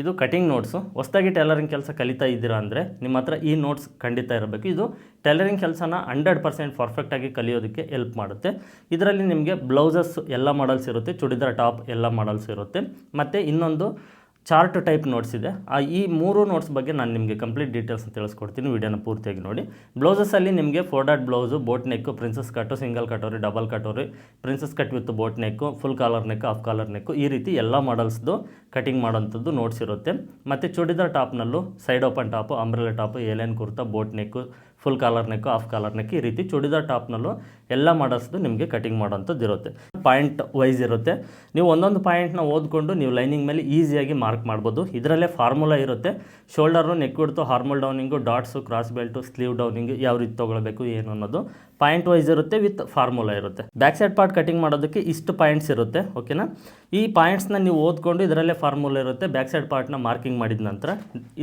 ಇದು cutting notes ಹೊಸದಾಗಿ tailoring ಕೆಲಸ ಕಲಿತಾ ಇದ್ದೀರಾ ಅಂದರೆ ನಿಮ್ಮ ಹತ್ರ ಈ ನೋಟ್ಸ್ ಖಂಡಿತ ಇರಬೇಕು. ಇದು ಟೈಲರಿಂಗ್ ಕೆಲಸನ ಹಂಡ್ರೆಡ್ ಪರ್ಸೆಂಟ್ ಪರ್ಫೆಕ್ಟಾಗಿ ಕಲಿಯೋದಕ್ಕೆ ಹೆಲ್ಪ್ ಮಾಡುತ್ತೆ. ಇದರಲ್ಲಿ ನಿಮಗೆ ಬ್ಲೌಸಸ್ ಎಲ್ಲ ಮಾಡಲ್ಸ್ ಇರುತ್ತೆ, ಚೂಡಿದಾರ್ ಟಾಪ್ ಎಲ್ಲ ಮಾಡಲ್ಸ್ ಇರುತ್ತೆ. ಮತ್ತು ಇನ್ನೊಂದು ಚಾರ್ಟ್ ಟೈಪ್ ನೋಟ್ಸ್ ಇದೆ. ಆ ಈ ಮೂರು ನೋಟ್ಸ್ ಬಗ್ಗೆ ನಾನು ನಿಮಗೆ ಕಂಪ್ಲೀಟ್ ಡೀಟೇಲ್ಸ್ ತಿಳಿಸ್ಕೊಡ್ತೀನಿ. ವಿಡಿಯೋನ ಪೂರ್ತಿಯಾಗಿ ನೋಡಿ. ಬ್ಲೌಸಸಲ್ಲಿ ನಿಮಗೆ four dot blouse boat neck princess cut single katori double katori princess cut with boat neck full collar neck half collar neck ಈ ರೀತಿ ಎಲ್ಲ ಮಾಡಲ್ಸ್ದು ಕಟಿಂಗ್ ಮಾಡೋಂಥದ್ದು ನೋಟ್ಸ್ ಇರುತ್ತೆ. ಮತ್ತು churidar ಟಾಪ್ನಲ್ಲೂ side open top umbrella top A line kurta boat neck full collar neck half collar neck ಈ ರೀತಿ ಚೂಡಿದಾರ್ ಟಾಪ್ನಲ್ಲೂ ಎಲ್ಲ ಮಾಡಲ್ಸ್ದು ನಿಮಗೆ ಕಟಿಂಗ್ ಮಾಡೋಂಥದ್ದು ಇರುತ್ತೆ. ಪಾಯಿಂಟ್ ವೈಸ್ ಇರುತ್ತೆ. ನೀವು ಒಂದೊಂದು ಪಾಯಿಂಟ್ನ ಓದ್ಕೊಂಡು ನೀವು ಲೈನಿಂಗ್ ಮೇಲೆ ಈಸಿಯಾಗಿ ಮಾರ್ಕ್ ಮಾಡ್ಬೋದು. ಇದರಲ್ಲೇ ಫಾರ್ಮುಲಾ ಇರುತ್ತೆ. ಶೋಲ್ಡರ್ನು ನೆಕ್ ಬಿಡ್ತು armhole downing darts cross belt sleeve downing ಯಾವ ರೀತಿ ತೊಗೊಳ್ಬೇಕು, ಏನು ಅನ್ನೋದು ಪಾಯಿಂಟ್ ವೈಸ್ ಇರುತ್ತೆ ವಿತ್ ಫಾರ್ಮುಲಾ ಇರುತ್ತೆ. ಬ್ಯಾಕ್ ಸೈಡ್ ಪಾರ್ಟ್ ಕಟಿಂಗ್ ಮಾಡೋದಕ್ಕೆ ಇಷ್ಟು ಪಾಯಿಂಟ್ಸ್ ಇರುತ್ತೆ ಓಕೆನಾ ಈ ಪಾಯಿಂಟ್ಸ್ನ ನೀವು ಓದ್ಕೊಂಡು ಇದರಲ್ಲೇ ಫಾರ್ಮುಲಾ ಇರುತ್ತೆ. ಬ್ಯಾಕ್ ಸೈಡ್ ಪಾರ್ಟ್ನ ಮಾರ್ಕಿಂಗ್ ಮಾಡಿದ ನಂತರ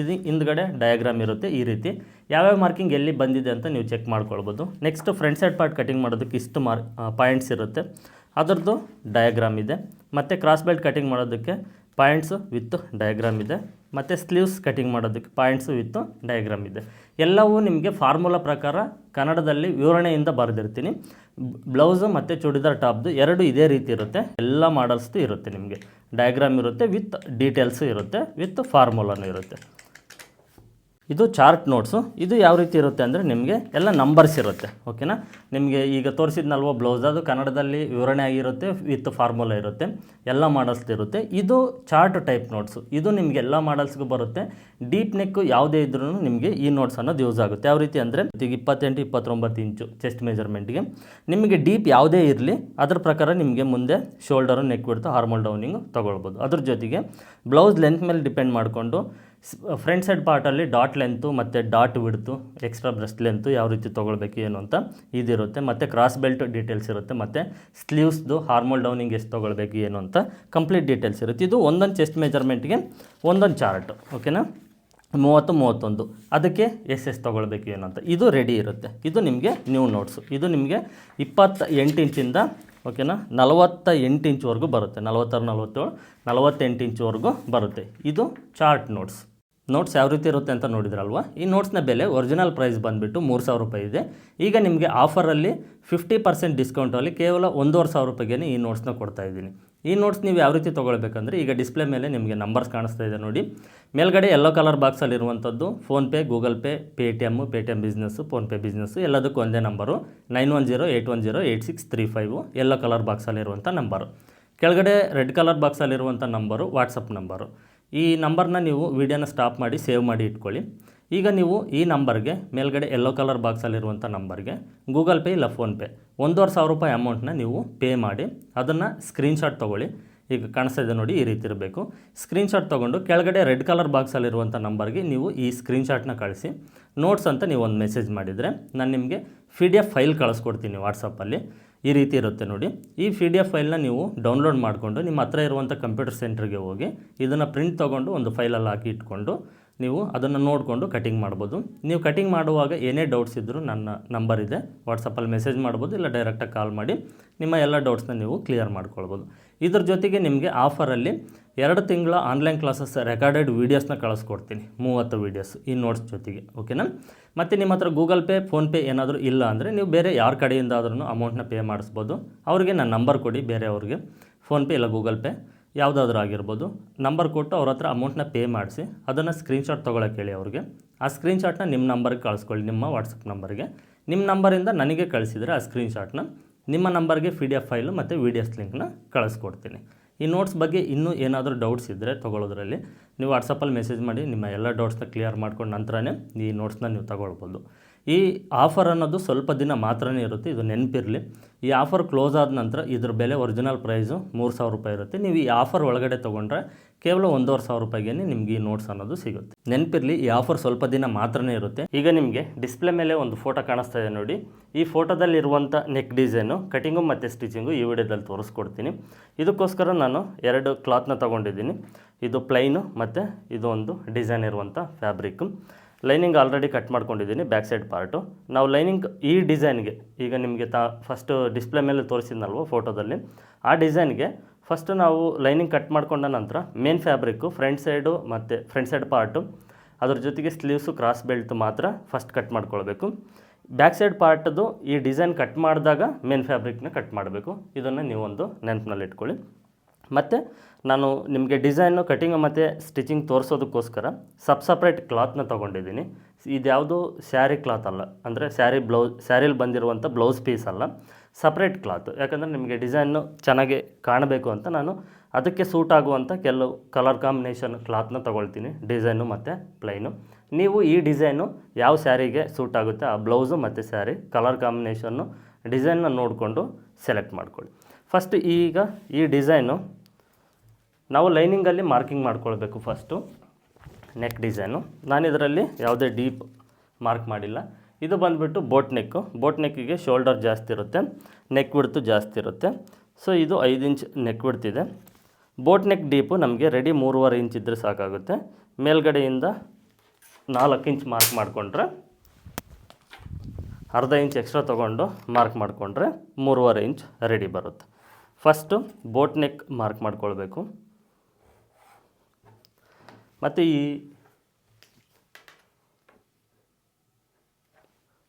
ಇದು ಹಿಂದ್ಗಡೆ ಡಯಾಗ್ರಾಮ್ ಇರುತ್ತೆ, ಈ ರೀತಿ. ಯಾವ್ಯಾವ ಮಾರ್ಕಿಂಗ್ ಎಲ್ಲಿ ಬಂದಿದೆ ಅಂತ ನೀವು ಚೆಕ್ ಮಾಡ್ಕೊಳ್ಬೋದು. Next front side part cutting ಮಾಡೋದಕ್ಕೆ ಇಷ್ಟು ಮಾರ್ ಪಾಯಿಂಟ್ಸ್ ಇರುತ್ತೆ. ಅದರದ್ದು ಡಯಾಗ್ರಾಮ್ ಇದೆ. ಮತ್ತು ಕ್ರಾಸ್ ಬೆಲ್ಟ್ ಕಟಿಂಗ್ ಮಾಡೋದಕ್ಕೆ ಪಾಯಿಂಟ್ಸು ವಿತ್ ಡಯಾಗ್ರಾಮ್ ಇದೆ. ಮತ್ತು ಸ್ಲೀವ್ಸ್ ಕಟಿಂಗ್ ಮಾಡೋದಕ್ಕೆ ಪಾಯಿಂಟ್ಸು ವಿತ್ ಡಯಾಗ್ರಾಮ್ ಇದೆ. ಎಲ್ಲವೂ ನಿಮಗೆ ಫಾರ್ಮುಲಾ ಪ್ರಕಾರ ಕನ್ನಡದಲ್ಲಿ ವಿವರಣೆಯಿಂದ ಬರೆದಿರ್ತೀನಿ. ಬ್ಲೌಸು ಮತ್ತು ಚೂಡಿದಾರ್ ಟಾಪ್ದು ಎರಡು ಇದೇ ರೀತಿ ಇರುತ್ತೆ. ಎಲ್ಲ ಮಾಡಲ್ಸ್ದು ಇರುತ್ತೆ ನಿಮಗೆ. ಡಯಾಗ್ರಾಮ್ ಇರುತ್ತೆ ವಿತ್ ಡೀಟೇಲ್ಸು ಇರುತ್ತೆ ವಿತ್ ಫಾರ್ಮುಲಾನು ಇರುತ್ತೆ. ಇದು ಚಾರ್ಟ್ ನೋಟ್ಸು. ಇದು ಯಾವ ರೀತಿ ಇರುತ್ತೆ ಅಂದರೆ ನಿಮಗೆ ಎಲ್ಲ ನಂಬರ್ಸ್ ಇರುತ್ತೆ ಓಕೆನಾ ನಿಮಗೆ ಈಗ ತೋರಿಸಿದ್ನಲ್ವ ಬ್ಲೌಸ್ ಅದು ಕನ್ನಡದಲ್ಲಿ ವಿವರಣೆ ಆಗಿರುತ್ತೆ ವಿತ್ ಫಾರ್ಮುಲಾ ಇರುತ್ತೆ, ಎಲ್ಲ ಮಾಡಲ್ಸ್ ಇರುತ್ತೆ. ಇದು ಚಾರ್ಟ್ ಟೈಪ್ ನೋಟ್ಸು ಇದು ನಿಮಗೆ ಎಲ್ಲ ಮಾಡಲ್ಸ್ಗೂ ಬರುತ್ತೆ. ಡೀಪ್ ನೆಕ್ಕು ಯಾವುದೇ ಇದ್ರೂ ನಿಮಗೆ ಈ ನೋಟ್ಸ್ ಅನ್ನೋದು ಯೂಸ್ ಆಗುತ್ತೆ. ಯಾವ ರೀತಿ ಅಂದರೆ, ಈಗ ಇಪ್ಪತ್ತೆಂಟು, ಇಪ್ಪತ್ತೊಂಬತ್ತು ಇಂಚು ಚೆಸ್ಟ್ ಮೆಜರ್ಮೆಂಟ್ಗೆ ನಿಮಗೆ ಡೀಪ್ ಯಾವುದೇ ಇರಲಿ, ಅದ್ರ ಪ್ರಕಾರ ನಿಮಗೆ ಮುಂದೆ ಶೋಲ್ಡರು ನೆಕ್ ಬಿಡ್ತು ಹಾರ್ಮೋಲ್ ಡೌನಿಂಗು ತೊಗೊಳ್ಬೋದು. ಅದ್ರ ಜೊತೆಗೆ ಬ್ಲೌಸ್ ಲೆಂತ್ ಮೇಲೆ ಡಿಪೆಂಡ್ ಮಾಡಿಕೊಂಡು ಫ್ರಂಟ್ ಸೈಡ್ ಪಾರ್ಟಲ್ಲಿ ಡಾಟ್ ಲೆಂತು ಮತ್ತು ಡಾಟ್ ವಿಡ್ತು ಎಕ್ಸ್ಟ್ರಾ ಬ್ರೆಸ್ಟ್ ಲೆಂತು ಯಾವ ರೀತಿ ತೊಗೊಳ್ಬೇಕು, ಏನು ಅಂತ ಇದಿರುತ್ತೆ. ಮತ್ತು ಕ್ರಾಸ್ ಬೆಲ್ಟ್ ಡೀಟೇಲ್ಸ್ ಇರುತ್ತೆ. ಮತ್ತು ಸ್ಲೀವ್ಸ್ದು ಹಾರ್ಮೋಲ್ ಡೌನಿಂಗ್ ಎಷ್ಟು ತೊಗೊಳ್ಬೇಕು, ಏನು ಅಂತ ಕಂಪ್ಲೀಟ್ ಡೀಟೇಲ್ಸ್ ಇರುತ್ತೆ. ಇದು ಒಂದೊಂದು ಚೆಸ್ಟ್ ಮೆಜರ್ಮೆಂಟ್ಗೆ ಒಂದೊಂದು ಚಾರ್ಟ್ ಓಕೆನಾ ಮೂವತ್ತು, ಮೂವತ್ತೊಂದು. ಅದಕ್ಕೆ ಎಸ್ ಎಸ್ ತೊಗೊಳ್ಬೇಕು, ಏನು ಅಂತ. ಇದು ರೆಡಿ ಇರುತ್ತೆ. ಇದು ನಿಮಗೆ ನ್ಯೂ ನೋಟ್ಸು ಇದು ನಿಮಗೆ ಇಪ್ಪತ್ತ ಎಂಟು ಇಂಚಿಂದ ಓಕೆನಾ ನಲವತ್ತ ಎಂಟು ಇಂಚ್ವರೆಗೂ ಬರುತ್ತೆ. ನಲವತ್ತಾರು, ನಲವತ್ತೇಳು, ನಲವತ್ತೆಂಟು ಇಂಚ್ವರೆಗೂ ಬರುತ್ತೆ. ಇದು ಚಾರ್ಟ್ ನೋಟ್ಸ್ ನೋಟ್ಸ್ ಯಾವ ರೀತಿ ಇರುತ್ತೆ ಅಂತ ನೋಡಿದ್ರಲ್ವ? ಈ ನೋಟ್ಸ್ನ ಬೆಲೆ ಒರಿಜಿನಲ್ ಪ್ರೈಸ್ ಬಂದುಬಿಟ್ಟು ಮೂರು ಸಾವಿರ ರೂಪಾಯಿ ಇದೆ. ಈಗ ನಿಮಗೆ ಆಫರಲ್ಲಿ ಫಿಫ್ಟಿ ಪರ್ಸೆಂಟ್ ಡಿಸ್ಕೌಂಟಲ್ಲಿ ಕೇವಲ ಒಂದೂವರೆ ಸಾವಿರ ರೂಪಾಯಿಗೆ ಈ ನೋಟ್ಸ್ನ ಕೊಡ್ತಾ ಇದ್ದೀನಿ. ಈ ನೋಟ್ಸ್ ನೀವು ಯಾವ ರೀತಿ ತೊಗೊಳ್ಬೇಕಂದ್ರೆ ಈಗ ಡಿಸ್ಪ್ಲೇ ಮೇಲೆ ನಿಮಗೆ ನಂಬರ್ಸ್ ಕಾಣಿಸ್ತಾ ಇದೆ ನೋಡಿ. ಮೇಲ್ಗಡೆ ಎಲ್ಲೋ ಕಲರ್ ಬಾಕ್ಸಲ್ಲಿ ಇರುವಂಥದ್ದು PhonePe Google Pay Paytm Paytm business PhonePe business ಎಲ್ಲದಕ್ಕೂ ಒಂದೇ number nine one zero eight one zero eight six three five yellow colour ಬಾಕ್ಸಲ್ಲಿರುವಂಥ number ಕೆಳಗಡೆ ರೆಡ್ ಕಲರ್ ಬಾಕ್ಸಲ್ಲಿರುವಂಥ ನಂಬರು ವಾಟ್ಸಪ್ ನಂಬರು ಈ ನಂಬರ್ನ ನೀವು ವಿಡಿಯೋನ ಸ್ಟಾಪ್ ಮಾಡಿ ಸೇವ್ ಮಾಡಿ ಇಟ್ಕೊಳ್ಳಿ. ಈಗ ನೀವು ಈ ನಂಬರ್ಗೆ ಮೇಲ್ಗಡೆ ಯೆಲ್ಲೋ ಕಲರ್ ಬಾಕ್ಸಲ್ಲಿರುವಂಥ ನಂಬರ್ಗೆ ಗೂಗಲ್ ಪೇ ಇಲ್ಲ ಫೋನ್ಪೇ ಒಂದೂವರೆ ಸಾವಿರ ರೂಪಾಯಿ ಅಮೌಂಟ್ನ ನೀವು ಪೇ ಮಾಡಿ ಅದನ್ನು ಸ್ಕ್ರೀನ್ಶಾಟ್ ತೊಗೊಳ್ಳಿ. ಈಗ ಕಾಣಿಸ್ತಾ ಇದೆ ನೋಡಿ ಈ ರೀತಿ ಇರಬೇಕು. ಸ್ಕ್ರೀನ್ಶಾಟ್ ತೊಗೊಂಡು ಕೆಳಗಡೆ ರೆಡ್ ಕಲರ್ ಬಾಕ್ಸಲ್ಲಿರುವಂಥ ನಂಬರ್ಗೆ ನೀವು ಈ ಸ್ಕ್ರೀನ್ಶಾಟ್ನ ಕಳಿಸಿ. ನೋಟ್ಸ್ ಅಂತ ನೀವು ಒಂದು ಮೆಸೇಜ್ ಮಾಡಿದರೆ ನಾನು ನಿಮಗೆ ಪಿ ಡಿ ಎಫ್ ಫೈಲ್ ಕಳಿಸ್ಕೊಡ್ತೀನಿ ವಾಟ್ಸಪ್ಪಲ್ಲಿ ಈ ರೀತಿ ಇರುತ್ತೆ ನೋಡಿ. ಈ ಪಿ ಡಿ ಎಫ್ ಫೈಲ್ನ ನೀವು ಡೌನ್ಲೋಡ್ ಮಾಡಿಕೊಂಡು ನಿಮ್ಮ ಹತ್ರ ಇರುವಂಥ ಕಂಪ್ಯೂಟರ್ ಸೆಂಟ್ರಿಗೆ ಹೋಗಿ ಇದನ್ನು ಪ್ರಿಂಟ್ ತೊಗೊಂಡು ಒಂದು ಫೈಲಲ್ಲಿ ಹಾಕಿ ಇಟ್ಕೊಂಡು ನೀವು ಅದನ್ನು ನೋಡಿಕೊಂಡು ಕಟಿಂಗ್ ಮಾಡ್ಬೋದು. ನೀವು ಕಟಿಂಗ್ ಮಾಡುವಾಗ ಏನೇ ಡೌಟ್ಸ್ ಇದ್ದರೂ ನನ್ನ ನಂಬರ್ ಇದೆ. ವಾಟ್ಸಪ್ಪಲ್ಲಿ ಮೆಸೇಜ್ ಮಾಡ್ಬೋದು ಇಲ್ಲ ಡೈರೆಕ್ಟಾಗಿ ಕಾಲ್ ಮಾಡಿ ನಿಮ್ಮ ಎಲ್ಲ ಡೌಟ್ಸ್ನ ನೀವು ಕ್ಲಿಯರ್ ಮಾಡ್ಕೊಳ್ಬೋದು. ಇದ್ರ ಜೊತೆಗೆ ನಿಮಗೆ ಆಫರಲ್ಲಿ ಎರಡು ತಿಂಗಳ ಆನ್ಲೈನ್ ಕ್ಲಾಸಸ್ ರೆಕಾರ್ಡೆಡ್ ವೀಡಿಯೋಸ್ನ ಕಳಿಸ್ಕೊಡ್ತೀನಿ. ಮೂವತ್ತು ವೀಡಿಯೋಸ್ ಈ ನೋಟ್ಸ್ ಜೊತೆಗೆ ಓಕೆನಾ ಮತ್ತು ನಿಮ್ಮ ಹತ್ರ ಗೂಗಲ್ ಪೇ ಫೋನ್ಪೇ ಏನಾದರೂ ಇಲ್ಲ ಅಂದರೆ ನೀವು ಬೇರೆ ಯಾರ ಕಡೆಯಿಂದ ಆದ್ರೂ ಅಮೌಂಟ್ನ ಪೇ ಮಾಡಿಸ್ಬೋದು. ಅವ್ರಿಗೆ ನನ್ನ ನಂಬರ್ ಕೊಡಿ ಬೇರೆಯವ್ರಿಗೆ ಫೋನ್ಪೇ ಇಲ್ಲ ಗೂಗಲ್ ಪೇ ಯಾವುದಾದ್ರೂ ಆಗಿರ್ಬೋದು. ನಂಬರ್ ಕೊಟ್ಟು ಅವ್ರ ಹತ್ರ ಅಮೌಂಟ್ನ ಪೇ ಮಾಡಿಸಿ, ಅದನ್ನು ಸ್ಕ್ರೀನ್ಶಾಟ್ ತೊಗೊಳಕ್ಕೆ ಹೇಳಿ ಅವ್ರಿಗೆ. ಆ ಸ್ಕ್ರೀನ್ಶಾಟ್ನ ನಿಮ್ಮ ನಂಬರ್ಗೆ ಕಳಿಸ್ಕೊಳ್ಳಿ, ನಿಮ್ಮ ವಾಟ್ಸಪ್ ನಂಬರ್ಗೆ ನಿಮ್ಮ ನಂಬರಿಂದ ನನಗೆ ಕಳಿಸಿದರೆ ಆ ಸ್ಕ್ರೀನ್ಶಾಟ್ನ ನಿಮ್ಮ ನಂಬರ್ಗೆ ಪಿ ಡಿ ಎಫ್ ಫೈಲು ಮತ್ತು ವೀಡಿಯೋಸ್ ಲಿಂಕ್ನ ಕಳಿಸ್ಕೊಡ್ತೀನಿ. ಈ ನೋಟ್ಸ್ ಬಗ್ಗೆ ಇನ್ನೂ ಏನಾದರೂ ಡೌಟ್ಸ್ ಇದ್ದರೆ ತೊಗೊಳ್ಳೋದ್ರಲ್ಲಿ ನೀವು ವಾಟ್ಸಪ್ಪಲ್ಲಿ ಮೆಸೇಜ್ ಮಾಡಿ, ನಿಮ್ಮ ಎಲ್ಲ ಡೌಟ್ಸ್ನ ಕ್ಲಿಯರ್ ಮಾಡ್ಕೊಂಡು ನಂತರನೇ ಈ ನೋಟ್ಸ್ನ ನೀವು ತಗೊಳ್ಬೋದು. ಈ ಆಫರ್ ಅನ್ನೋದು ಸ್ವಲ್ಪ ದಿನ ಮಾತ್ರನೇ ಇರುತ್ತೆ, ಇದು ನೆನಪಿರಲಿ. ಈ ಆಫರ್ ಕ್ಲೋಸ್ ಆದ ನಂತರ ಇದ್ರ ಬೆಲೆ ಒರಿಜಿನಲ್ ಪ್ರೈಸು ಮೂರು ಸಾವಿರ ರೂಪಾಯಿ ಇರುತ್ತೆ. ನೀವು ಈ ಆಫರ್ ಒಳಗಡೆ ತೊಗೊಂಡ್ರೆ ಕೇವಲ ಒಂದೂವರೆ ಸಾವಿರ ರೂಪಾಯಿಗೆ ನಿಮಗೆ ಈ ನೋಟ್ಸ್ ಅನ್ನೋದು ಸಿಗುತ್ತೆ. ನೆನಪಿರಲಿ, ಈ ಆಫರ್ ಸ್ವಲ್ಪ ದಿನ ಮಾತ್ರನೇ ಇರುತ್ತೆ. ಈಗ ನಿಮಗೆ ಡಿಸ್ಪ್ಲೇ ಮೇಲೆ ಒಂದು ಫೋಟೋ ಕಾಣಿಸ್ತಾ ಇದೆ ನೋಡಿ. ಈ ಫೋಟೋದಲ್ಲಿರುವಂಥ ನೆಕ್ ಡಿಸೈನು ಕಟಿಂಗು ಮತ್ತು ಸ್ಟಿಚಿಂಗು ಈ ವಿಡಿಯೋದಲ್ಲಿ ತೋರಿಸ್ಕೊಡ್ತೀನಿ. ಇದಕ್ಕೋಸ್ಕರ ನಾನು ಎರಡು ಕ್ಲಾತ್ನ ತೊಗೊಂಡಿದ್ದೀನಿ. ಇದು ಪ್ಲೈನು ಮತ್ತು ಇದು ಒಂದು ಡಿಸೈನ್ ಇರುವಂಥ ಫ್ಯಾಬ್ರಿಕ್ ಲೈನಿಂಗ್ ಆಲ್ರೆಡಿ ಕಟ್ ಮಾಡ್ಕೊಂಡಿದ್ದೀನಿ ಬ್ಯಾಕ್ ಸೈಡ್ ಪಾರ್ಟು. ನಾವು ಲೈನಿಂಗ್ ಈ ಡಿಸೈನ್ಗೆ, ಈಗ ನಿಮಗೆ ತಾ ಫಸ್ಟು ಡಿಸ್ಪ್ಲೇ ಮೇಲೆ ತೋರಿಸಿದ್ನಲ್ವ ಫೋಟೋದಲ್ಲಿ ಆ ಡಿಸೈನ್ಗೆ ಫಸ್ಟು ನಾವು ಲೈನಿಂಗ್ ಕಟ್ ಮಾಡ್ಕೊಂಡ ನಂತರ ಮೇನ್ ಫ್ಯಾಬ್ರಿಕ್ಕು ಫ್ರಂಟ್ ಸೈಡು ಮತ್ತು ಫ್ರಂಟ್ ಸೈಡ್ ಪಾರ್ಟು ಅದ್ರ ಜೊತೆಗೆ ಸ್ಲೀವ್ಸು ಕ್ರಾಸ್ ಬೆಲ್ಟ್ ಮಾತ್ರ ಫಸ್ಟ್ ಕಟ್ ಮಾಡ್ಕೊಳ್ಬೇಕು. ಬ್ಯಾಕ್ ಸೈಡ್ ಪಾರ್ಟ್ದು ಈ ಡಿಸೈನ್ ಕಟ್ ಮಾಡಿದಾಗ ಮೇನ್ ಫ್ಯಾಬ್ರಿಕ್ನ ಕಟ್ ಮಾಡಬೇಕು. ಇದನ್ನು ನೀವೊಂದು ನೆನಪಿನಲ್ಲಿ ಇಟ್ಕೊಳ್ಳಿ ಮತ್ತು ನಾನು ನಿಮಗೆ ಡಿಸೈನು, ಕಟಿಂಗ್ ಮತ್ತು ಸ್ಟಿಚಿಂಗ್ ತೋರಿಸೋದಕ್ಕೋಸ್ಕರ ಸಬ್ ಸಪ್ರೇಟ್ ಕ್ಲಾತ್ನ ತೊಗೊಂಡಿದ್ದೀನಿ. ಇದ್ಯಾವುದು ಸ್ಯಾರಿ ಕ್ಲಾತ್ ಅಲ್ಲ, ಅಂದರೆ ಸ್ಯಾರಿ ಬ್ಲೌಸ್ ಸ್ಯಾರಿಲಿ ಬಂದಿರುವಂಥ ಬ್ಲೌಸ್ ಪೀಸ್ ಅಲ್ಲ, ಸಪ್ರೇಟ್ ಕ್ಲಾತ್. ಯಾಕಂದರೆ ನಿಮಗೆ ಡಿಸೈನು ಚೆನ್ನಾಗಿ ಕಾಣಬೇಕು ಅಂತ ನಾನು ಅದಕ್ಕೆ ಸೂಟ್ ಆಗುವಂಥ ಕೆಲವು ಕಲರ್ ಕಾಂಬಿನೇಷನ್ ಕ್ಲಾತ್ನ ತೊಗೊಳ್ತೀನಿ, ಡಿಸೈನು ಮತ್ತು ಪ್ಲೈನು. ನೀವು ಈ ಡಿಸೈನು ಯಾವ ಸ್ಯಾರಿಗೆ ಸೂಟ್ ಆಗುತ್ತೆ, ಆ ಬ್ಲೌಸು ಮತ್ತು ಸ್ಯಾರಿ ಕಲರ್ ಕಾಂಬಿನೇಷನ್ನು ಡಿಸೈನ್ನ ನೋಡಿಕೊಂಡು ಸೆಲೆಕ್ಟ್ ಮಾಡ್ಕೊಳ್ಳಿ. ಫಸ್ಟ್ ಈಗ ಈ ಡಿಸೈನು ನಾವು ಲೈನಿಂಗಲ್ಲಿ ಮಾರ್ಕಿಂಗ್ ಮಾಡ್ಕೊಳ್ಬೇಕು ಫಸ್ಟು ನೆಕ್ ಡಿಸೈನು ನಾನು ಇದರಲ್ಲಿ ಯಾವುದೇ ಡೀಪ್ ಮಾರ್ಕ್ ಮಾಡಿಲ್ಲ. ಇದು ಬಂದುಬಿಟ್ಟು ಬೋಟ್ ನೆಕ್ಕು ಬೋಟ್ ನೆಕ್ಕಿಗೆ ಶೋಲ್ಡರ್ ಜಾಸ್ತಿ ಇರುತ್ತೆ ನೆಕ್ ಬಿಡ್ತು ಜಾಸ್ತಿ ಇರುತ್ತೆ. ಸೊ ಇದು ಐದು ಇಂಚ್ ನೆಕ್ ಬಿಡ್ತಿದೆ ಬೋಟ್ ನೆಕ್ ಡೀಪು ನಮಗೆ ರೆಡಿ ಮೂರುವರೆ ಇಂಚ್ ಇದ್ದರೆ ಸಾಕಾಗುತ್ತೆ. ಮೇಲ್ಗಡೆಯಿಂದ ನಾಲ್ಕು ಇಂಚ್ ಮಾರ್ಕ್ ಮಾಡಿಕೊಂಡ್ರೆ, ಅರ್ಧ ಇಂಚ್ ಎಕ್ಸ್ಟ್ರಾ ತೊಗೊಂಡು ಮಾರ್ಕ್ ಮಾಡಿಕೊಂಡ್ರೆ ಮೂರುವರೆ ಇಂಚ್ ರೆಡಿ ಬರುತ್ತೆ. ಫಸ್ಟು ಬೋಟ್ ನೆಕ್ ಮಾರ್ಕ್ ಮಾಡ್ಕೊಳ್ಬೇಕು. ಮತ್ತು ಈ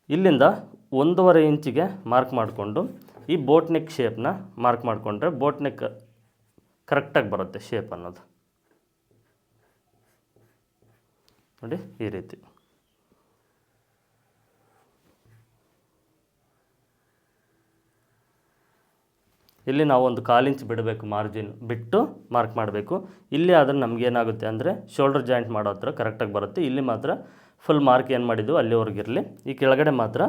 ಇಲ್ಲಿಂದ ಒಂದೂವರೆ ಇಂಚಿಗೆ ಮಾರ್ಕ್ ಮಾಡಿಕೊಂಡು ಈ ಬೋಟ್ ನೆಕ್ ಶೇಪ್ನ ಮಾರ್ಕ್ ಮಾಡಿಕೊಂಡ್ರೆ ಬೋಟ್ ನೆಕ್ ಕರೆಕ್ಟಾಗಿ ಬರುತ್ತೆ ಶೇಪ್ ಅನ್ನೋದು. ನೋಡಿ ಈ ರೀತಿ. ಇಲ್ಲಿ ನಾವು ಒಂದು ಕಾಲು ಇಂಚ್ ಬಿಡಬೇಕು ಮಾರ್ಜಿನ್ ಬಿಟ್ಟು ಮಾರ್ಕ್ ಮಾಡಬೇಕು. ಇಲ್ಲಿ ಆದರೆ ನಮಗೇನಾಗುತ್ತೆ ಅಂದರೆ ಶೋಲ್ಡರ್ ಜಾಯಿಂಟ್ ಮಾಡೋ ಹತ್ರ ಕರೆಕ್ಟಾಗಿ ಬರುತ್ತೆ. ಇಲ್ಲಿ ಮಾತ್ರ ಫುಲ್ ಮಾರ್ಕ್ ಏನು ಮಾಡಿದ್ದು ಅಲ್ಲಿವರೆಗಿರಲಿ ಈ ಕೆಳಗಡೆ ಮಾತ್ರ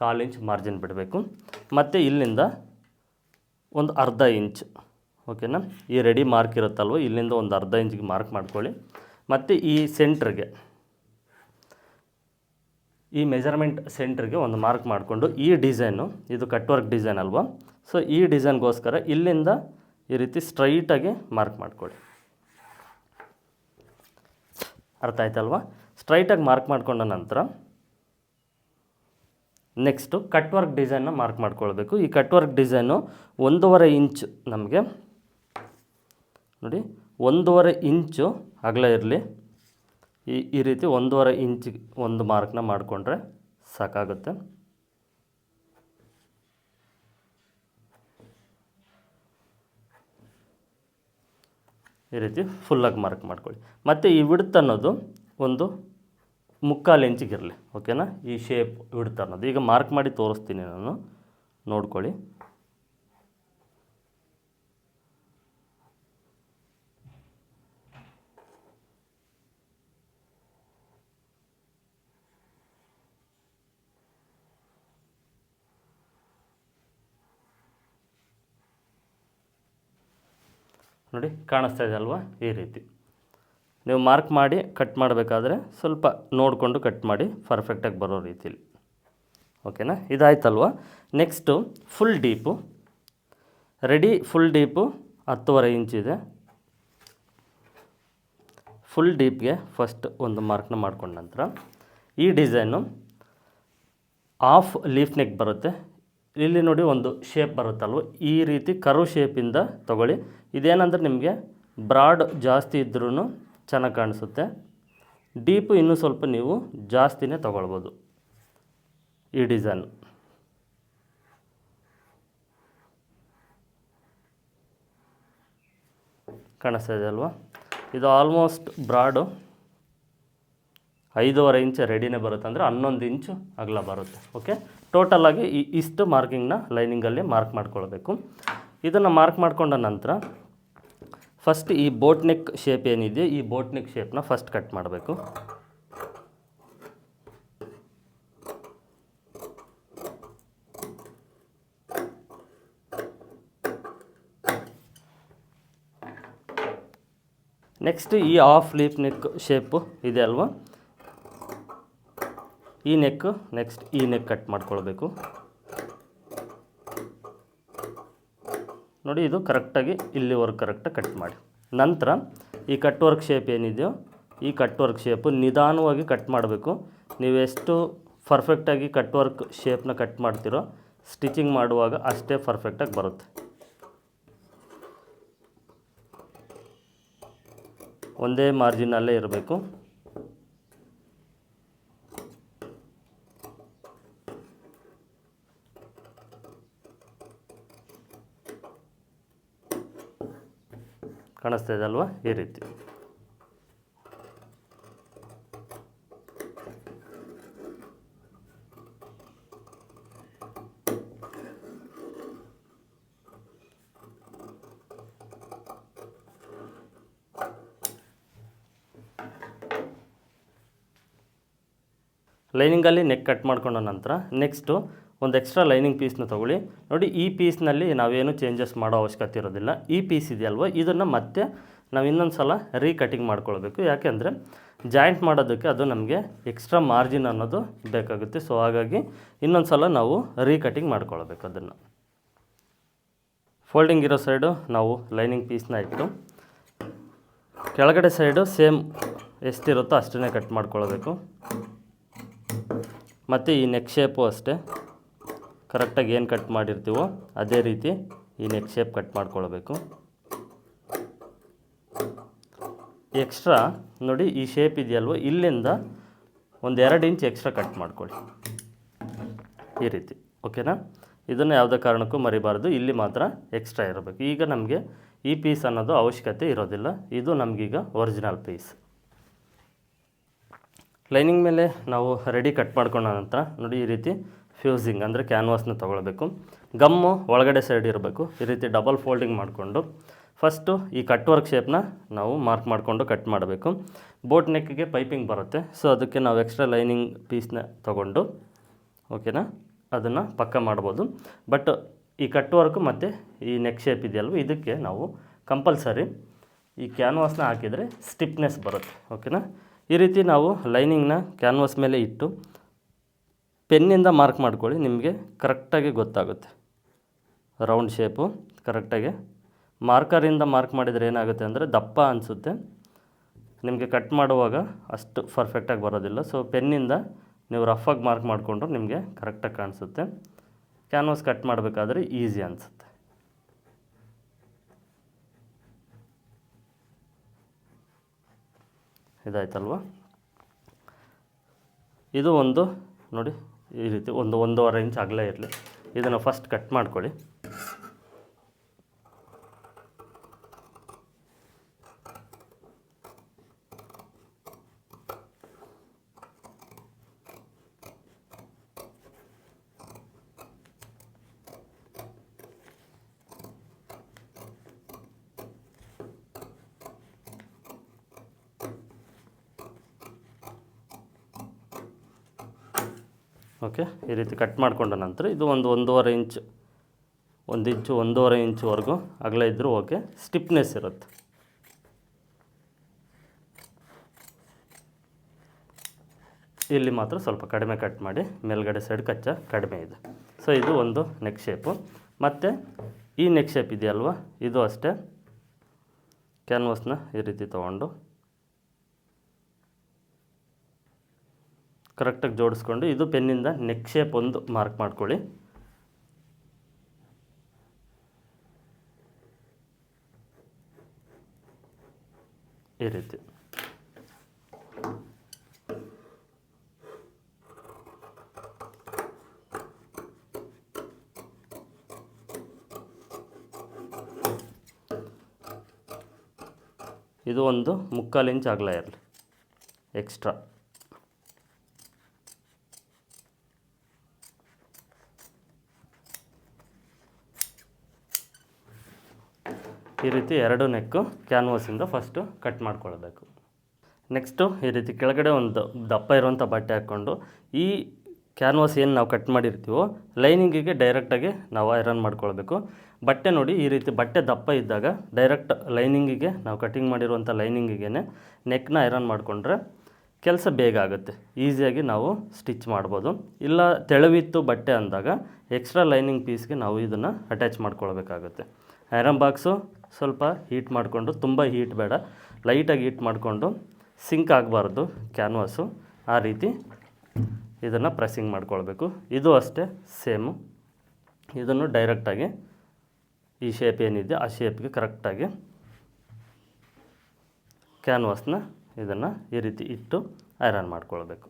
ಕಾಲು ಇಂಚ್ ಮಾರ್ಜಿನ್ ಬಿಡಬೇಕು. ಮತ್ತು ಇಲ್ಲಿಂದ ಒಂದು ಅರ್ಧ ಇಂಚ್. ಓಕೆನಾ ಈ ರೆಡಿ ಮಾರ್ಕ್ ಇರುತ್ತಲ್ವ? ಇಲ್ಲಿಂದ ಒಂದು ಅರ್ಧ ಇಂಚಿಗೆ ಮಾರ್ಕ್ ಮಾಡ್ಕೊಳ್ಳಿ. ಮತ್ತು ಈ ಸೆಂಟ್ರಿಗೆ ಈ ಮೆಜರ್ಮೆಂಟ್ ಸೆಂಟ್ರಿಗೆ ಒಂದು ಮಾರ್ಕ್ ಮಾಡಿಕೊಂಡು ಈ ಡಿಸೈನು ಇದು ಕಟ್ ವರ್ಕ್ ಡಿಸೈನ್ ಅಲ್ವಾ? ಸೊ ಈ ಡಿಸೈನ್ಗೋಸ್ಕರ ಇಲ್ಲಿಂದ ಈ ರೀತಿ ಸ್ಟ್ರೈಟಾಗಿ ಮಾರ್ಕ್ ಮಾಡ್ಕೊಳ್ಳಿ. ಅರ್ಥ ಆಯ್ತಲ್ವಾ? ಸ್ಟ್ರೈಟಾಗಿ ಮಾರ್ಕ್ ಮಾಡಿಕೊಂಡ ನಂತರ ನೆಕ್ಸ್ಟು ಕಟ್ ವರ್ಕ್ ಡಿಸೈನ್ನ ಮಾರ್ಕ್ ಮಾಡ್ಕೊಳ್ಬೇಕು. ಈ ಕಟ್ ವರ್ಕ್ ಡಿಸೈನು ಒಂದೂವರೆ ಇಂಚ್ ನಮಗೆ ನೋಡಿ, ಒಂದೂವರೆ ಇಂಚು ಅಗಲ ಇರಲಿ. ಈ ಈ ರೀತಿ ಒಂದೂವರೆ ಇಂಚ್ ಒಂದು ಮಾರ್ಕ್ನ ಮಾಡಿಕೊಂಡ್ರೆ ಸಾಕಾಗುತ್ತೆ. ಈ ರೀತಿ ಫುಲ್ಲಾಗಿ ಮಾರ್ಕ್ ಮಾಡ್ಕೊಳ್ಳಿ. ಮತ್ತು ಈ ವಿಡ್ತ್ ಅನ್ನೋದು ಒಂದು ಮುಕ್ಕಾಲು ಇಂಚಿಗಿರಲಿ ಓಕೆನಾ ಈ ಶೇಪ್ ವಿಡ್ತ್ ಅನ್ನೋದು. ಈಗ ಮಾರ್ಕ್ ಮಾಡಿ ತೋರಿಸ್ತೀನಿ ನಾನು, ನೋಡ್ಕೊಳ್ಳಿ. ನೋಡಿ, ಕಾಣಿಸ್ತಾ ಇದೆ ಅಲ್ವಾ? ಈ ರೀತಿ. ನೀವು ಮಾರ್ಕ್ ಮಾಡಿ ಕಟ್ ಮಾಡಬೇಕಾದ್ರೆ ಸ್ವಲ್ಪ ನೋಡಿಕೊಂಡು ಕಟ್ ಮಾಡಿ ಪರ್ಫೆಕ್ಟಾಗಿ ಬರೋ ರೀತಿಲಿ. ಓಕೆನಾ ಇದಾಯ್ತಲ್ವ? Next full deep ready full deep ಹತ್ತುವರೆ ಇಂಚಿದೆ ಫುಲ್ ಡೀಪ್ಗೆ ಫಸ್ಟ್ ಒಂದು ಮಾರ್ಕ್ನ ಮಾಡ್ಕೊಂಡ ನಂತರ ಈ ಡಿಸೈನು ಆಫ್ ಲೀಫ್ ನೆಕ್ ಬರುತ್ತೆ. ಇಲ್ಲಿ ನೋಡಿ ಒಂದು ಶೇಪ್ ಬರುತ್ತಲ್ವ? ಈ ರೀತಿ ಕರು ಶೇಪಿಂದ ತಗೊಳ್ಳಿ. ಇದೇನಂದ್ರೆ ನಿಮಗೆ ಬ್ರಾಡ್ ಜಾಸ್ತಿ ಇದ್ರೂ ಚೆನ್ನಾಗಿ ಕಾಣಿಸುತ್ತೆ. ಡೀಪು ಇನ್ನೂ ಸ್ವಲ್ಪ ನೀವು ಜಾಸ್ತಿನೇ ತಗೊಳ್ಬೋದು ಈ ಡಿಸೈನ್ ಕಾಣಿಸ್ತಾ ಇದೆ ಅಲ್ವಾ? ಇದು ಆಲ್ಮೋಸ್ಟ್ ಬ್ರಾಡು ಐದೂವರೆ ಇಂಚ್ ರೆಡಿನೇ ಬರುತ್ತೆ ಅಂದರೆ ಹನ್ನೊಂದು ಇಂಚು ಅಗಲ ಬರುತ್ತೆ ಓಕೆ ಟೋಟಲಾಗಿ ಈ ಇಷ್ಟು ಮಾರ್ಕಿಂಗ್ನ ಲೈನಿಂಗಲ್ಲಿ ಮಾರ್ಕ್ ಮಾಡ್ಕೊಳ್ಬೇಕು. ಇದನ್ನು ಮಾರ್ಕ್ ಮಾಡ್ಕೊಂಡ ನಂತರ ಫಸ್ಟ್ ಈ ಬೋಟ್ ನೆಕ್ ಶೇಪ್ ಏನಿದೆ, ಈ ಬೋಟ್ ನೆಕ್ ಶೇಪ್ನ ಫಸ್ಟ್ ಕಟ್ ಮಾಡಬೇಕು. ನೆಕ್ಸ್ಟ್ ಈ ಆಫ್ ಲೀಪ್ ನೆಕ್ ಶೇಪು ಇದೆ ಅಲ್ವಾ? ಈ ನೆಕ್ ನೆಕ್ಸ್ಟ್ ಈ ನೆಕ್ ಕಟ್ ಮಾಡ್ಕೊಳ್ಬೇಕು. ನೋಡಿ, ಇದು ಕರೆಕ್ಟಾಗಿ ಇಲ್ಲಿವರೆಗೆ ಕರೆಕ್ಟಾಗಿ ಕಟ್ ಮಾಡಿ. ನಂತರ ಈ ಕಟ್ ವರ್ಕ್ ಶೇಪ್ ಏನಿದೆಯೋ, ಈ ಕಟ್ ವರ್ಕ್ ಶೇಪು ನಿಧಾನವಾಗಿ ಕಟ್ ಮಾಡಬೇಕು. ನೀವೆಷ್ಟು ಪರ್ಫೆಕ್ಟಾಗಿ ಕಟ್ ವರ್ಕ್ ಶೇಪ್ನ ಕಟ್ ಮಾಡ್ತೀರೋ ಸ್ಟಿಚಿಂಗ್ ಮಾಡುವಾಗ ಅಷ್ಟೇ ಪರ್ಫೆಕ್ಟಾಗಿ ಬರುತ್ತೆ. ಒಂದೇ ಮಾರ್ಜಿನಲ್ಲೇ ಇರಬೇಕು. ಕಾಣಿಸ್ತಾ ಇದೆ ಅಲ್ವಾ? ಈ ರೀತಿ. ಲೈನಿಂಗಲ್ಲಿ ನೆಕ್ ಕಟ್ ಮಾಡ್ಕೊಂಡ ನಂತರ ನೆಕ್ಸ್ಟು ಒಂದು ಎಕ್ಸ್ಟ್ರಾ ಲೈನಿಂಗ್ ಪೀಸ್ನ ತೊಗೊಳ್ಳಿ. ನೋಡಿ, ಈ ಪೀಸ್ನಲ್ಲಿ ನಾವೇನು ಚೇಂಜಸ್ ಮಾಡೋ ಅವಶ್ಯಕತೆ ಇರೋದಿಲ್ಲ. ಈ ಪೀಸ್ ಇದೆಯಲ್ವ? ಇದನ್ನು ಮತ್ತೆ ನಾವು ಇನ್ನೊಂದು ಸಲ ರೀಕಟಿಂಗ್ ಮಾಡ್ಕೊಳ್ಬೇಕು ಯಾಕೆಂದರೆ ಜಾಯಿಂಟ್ ಮಾಡೋದಕ್ಕೆ ಅದು ನಮಗೆ ಎಕ್ಸ್ಟ್ರಾ ಮಾರ್ಜಿನ್ ಅನ್ನೋದು ಬೇಕಾಗುತ್ತೆ. ಸೊ ಹಾಗಾಗಿ ಇನ್ನೊಂದು ಸಲ ನಾವು ರೀಕಟಿಂಗ್ ಮಾಡ್ಕೊಳ್ಬೇಕು ಅದನ್ನು. ಫೋಲ್ಡಿಂಗ್ ಇರೋ ಸೈಡು ನಾವು ಲೈನಿಂಗ್ ಪೀಸ್ನ ಇಟ್ಟು, ಕೆಳಗಡೆ ಸೈಡು ಸೇಮ್ ಎಷ್ಟಿರುತ್ತೋ ಅಷ್ಟನ್ನೇ ಕಟ್ ಮಾಡ್ಕೊಳ್ಬೇಕು. ಮತ್ತು ಈ ನೆಕ್ ಶೇಪು ಅಷ್ಟೇ. ಕರೆಕ್ಟಾಗಿ ಏನು ಕಟ್ ಮಾಡಿರ್ತೀವೋ ಅದೇ ರೀತಿ ಈ ನೆಕ್ ಶೇಪ್ ಕಟ್ ಮಾಡ್ಕೊಳ್ಬೇಕು. ಎಕ್ಸ್ಟ್ರಾ ನೋಡಿ ಈ ಶೇಪ್ ಇದೆಯಲ್ವ, ಇಲ್ಲಿಂದ ಒಂದು ಎರಡು ಇಂಚ್ ಎಕ್ಸ್ಟ್ರಾ ಕಟ್ ಮಾಡ್ಕೊಳ್ಳಿ. ಈ ರೀತಿ ಓಕೆನಾ ಇದನ್ನು ಯಾವುದೇ ಕಾರಣಕ್ಕೂ ಮರಿಬಾರ್ದು, ಇಲ್ಲಿ ಮಾತ್ರ ಎಕ್ಸ್ಟ್ರಾ ಇರಬೇಕು. ಈಗ ನಮಗೆ ಈ ಪೀಸ್ ಅನ್ನೋದು ಅವಶ್ಯಕತೆ ಇರೋದಿಲ್ಲ, ಇದು ನಮಗೀಗ ಒರಿಜಿನಲ್ ಪೀಸ್ ಲೈನಿಂಗ್ ಮೇಲೆ ನಾವು ರೆಡಿ ಕಟ್ ಮಾಡ್ಕೊಂಡ ನಂತರ ನೋಡಿ ಈ ರೀತಿ ಫ್ಯೂಸಿಂಗ್ ಅಂದರೆ ಕ್ಯಾನ್ವಾಸ್ನ ತೊಗೊಳ್ಬೇಕು. ಗಮ್ಮು ಒಳಗಡೆ ಸೈಡ್ ಇರಬೇಕು. ಈ ರೀತಿ ಡಬಲ್ ಫೋಲ್ಡಿಂಗ್ ಮಾಡಿಕೊಂಡು ಫಸ್ಟು ಈ ಕಟ್ ವರ್ಕ್ ಶೇಪ್ನ ನಾವು ಮಾರ್ಕ್ ಮಾಡಿಕೊಂಡು ಕಟ್ ಮಾಡಬೇಕು. ಬೋಟ್ ನೆಕ್ಕಿಗೆ ಪೈಪಿಂಗ್ ಬರುತ್ತೆ. ಸೊ ಅದಕ್ಕೆ ನಾವು ಎಕ್ಸ್ಟ್ರಾ ಲೈನಿಂಗ್ ಪೀಸ್ನ ತೊಗೊಂಡು ಓಕೆನಾ ಅದನ್ನು ಪಕ್ಕ ಮಾಡ್ಬೋದು. ಬಟ್ ಈ ಕಟ್ ವರ್ಕ್ ಮತ್ತು ಈ ನೆಕ್ ಶೇಪ್ ಇದೆಯಲ್ವ? ಇದಕ್ಕೆ ನಾವು ಕಂಪಲ್ಸರಿ ಈ ಕ್ಯಾನ್ವಾಸ್ನ ಹಾಕಿದರೆ ಸ್ಟಿಫ್ನೆಸ್ ಬರುತ್ತೆ ಓಕೆನಾ ಈ ರೀತಿ ನಾವು ಲೈನಿಂಗ್ನ ಕ್ಯಾನ್ವಾಸ್ ಮೇಲೆ ಇಟ್ಟು ಪೆನ್ನಿಂದ ಮಾರ್ಕ್ ಮಾಡ್ಕೊಳ್ಳಿ, ನಿಮಗೆ ಕರೆಕ್ಟಾಗಿ ಗೊತ್ತಾಗುತ್ತೆ. ರೌಂಡ್ ಶೇಪು, ಕರೆಕ್ಟಾಗಿ. ಮಾರ್ಕರಿಂದ ಮಾರ್ಕ್ ಮಾಡಿದರೆ ಏನಾಗುತ್ತೆ ಅಂದರೆ ದಪ್ಪ ಅನಿಸುತ್ತೆ. ನಿಮಗೆ ಕಟ್ ಮಾಡುವಾಗ ಅಷ್ಟು ಪರ್ಫೆಕ್ಟಾಗಿ ಬರೋದಿಲ್ಲ. ಸೊ, ಪೆನ್ನಿಂದ ನೀವು ರಫಾಗಿ ಮಾರ್ಕ್ ಮಾಡಿಕೊಂಡ್ರು ನಿಮಗೆ ಕರೆಕ್ಟಾಗಿ ಕಾಣಿಸುತ್ತೆ. ಕ್ಯಾನ್ವಾಸ್ ಕಟ್ ಮಾಡಬೇಕಾದ್ರೆ ಈಸಿ ಅನಿಸುತ್ತೆ. ಇದಾಯ್ತಲ್ವ? ಇದು ಒಂದು, ನೋಡಿ ಈ ರೀತಿ ಒಂದು ಒಂದೂವರೆ ಇಂಚ್ ಅಗಲ ಇರಲಿ. ಇದನ್ನು ಫಸ್ಟ್ ಕಟ್ ಮಾಡ್ಕೊಳ್ಳಿ ಓಕೆ ಈ ರೀತಿ ಕಟ್ ಮಾಡಿಕೊಂಡ ನಂತರ ಇದು ಒಂದು ಒಂದೂವರೆ ಇಂಚ್ ಒಂದು ಇಂಚು ಒಂದೂವರೆ ಇಂಚುವರೆಗೂ ಅಗಲ ಇದ್ದರೂ ಓಕೆ ಸ್ಟಿಪ್ನೆಸ್ ಇರುತ್ತೆ. ಇಲ್ಲಿ ಮಾತ್ರ ಸ್ವಲ್ಪ ಕಡಿಮೆ ಕಟ್ ಮಾಡಿ, ಮೇಲ್ಗಡೆ ಸೈಡ್ ಕಚ್ಚ, ಕಡಿಮೆ ಇದೆ. ಸೊ ಇದು ಒಂದು ನೆಕ್ ಶೇಪು ಮತ್ತು ಈ ನೆಕ್ ಶೇಪ್ ಇದೆಯಲ್ವ? ಇದು ಅಷ್ಟೇ. ಕ್ಯಾನ್ವಾಸ್ನ ಈ ರೀತಿ ತೊಗೊಂಡು ಕರೆಕ್ಟಾಗಿ ಜೋಡಿಸ್ಕೊಂಡು ಇದು ಪೆನ್ನಿಂದ ನೆಕ್ ಶೇಪ್ ಒಂದು ಮಾರ್ಕ್ ಮಾಡ್ಕೊಳ್ಳಿ. ಈ ರೀತಿ. ಇದು ಒಂದು ಮುಕ್ಕಾಲು ಇಂಚ್ ಆಗಲ ಇರಲಿ. ಎಕ್ಸ್ಟ್ರಾ ಈ ರೀತಿ ಎರಡು ನೆಕ್ಕು ಕ್ಯಾನ್ವಸಿಂದ ಫಸ್ಟು ಕಟ್ ಮಾಡ್ಕೊಳ್ಬೇಕು. ನೆಕ್ಸ್ಟು ಈ ರೀತಿ ಕೆಳಗಡೆ ಒಂದು ದಪ್ಪ ಇರುವಂಥ ಬಟ್ಟೆ ಹಾಕ್ಕೊಂಡು ಈ ಕ್ಯಾನ್ವಾಸ್ ಏನು ನಾವು ಕಟ್ ಮಾಡಿರ್ತೀವೋ ಲೈನಿಂಗಿಗೆ ಡೈರೆಕ್ಟಾಗಿ ನಾವು ಐರನ್ ಮಾಡ್ಕೊಳ್ಬೇಕು. ಬಟ್ಟೆ ನೋಡಿ ಈ ರೀತಿ ಬಟ್ಟೆ ದಪ್ಪ ಇದ್ದಾಗ ಡೈರೆಕ್ಟ್ ಲೈನಿಂಗಿಗೆ ನಾವು ಕಟಿಂಗ್ ಮಾಡಿರುವಂಥ ಲೈನಿಂಗಿಗೆ ನೆಕ್ನ ಐರನ್ ಮಾಡಿಕೊಂಡ್ರೆ ಕೆಲಸ ಬೇಗ ಆಗುತ್ತೆ. ಈಸಿಯಾಗಿ ನಾವು ಸ್ಟಿಚ್ ಮಾಡ್ಬೋದು. ಇಲ್ಲ ತೆಳುವಿತ್ತು ಬಟ್ಟೆ ಅಂದಾಗ ಎಕ್ಸ್ಟ್ರಾ ಲೈನಿಂಗ್ ಪೀಸ್ಗೆ ನಾವು ಇದನ್ನು ಅಟ್ಯಾಚ್ ಮಾಡ್ಕೊಳ್ಬೇಕಾಗುತ್ತೆ. ಐರನ್ ಬಾಕ್ಸು ಸ್ವಲ್ಪ ಹೀಟ್ ಮಾಡಿಕೊಂಡು, ತುಂಬ ಹೀಟ್ ಬೇಡ. ಲೈಟಾಗಿ ಹೀಟ್ ಮಾಡಿಕೊಂಡು ಸಿಂಕ್ ಆಗಬಾರ್ದು ಕ್ಯಾನ್ವಾಸು ಆ ರೀತಿ ಇದನ್ನು ಪ್ರೆಸ್ಸಿಂಗ್ ಮಾಡ್ಕೊಳ್ಬೇಕು. ಇದು ಅಷ್ಟೇ ಸೇಮು ಇದನ್ನು ಡೈರೆಕ್ಟಾಗಿ ಈ ಶೇಪ್ ಏನಿದೆ, ಆ ಶೇಪ್ಗೆ ಕರೆಕ್ಟಾಗಿ ಕ್ಯಾನ್ವಾಸ್ನ ಇದನ್ನು ಈ ರೀತಿ ಇಟ್ಟು ಐರನ್ ಮಾಡ್ಕೊಳ್ಬೇಕು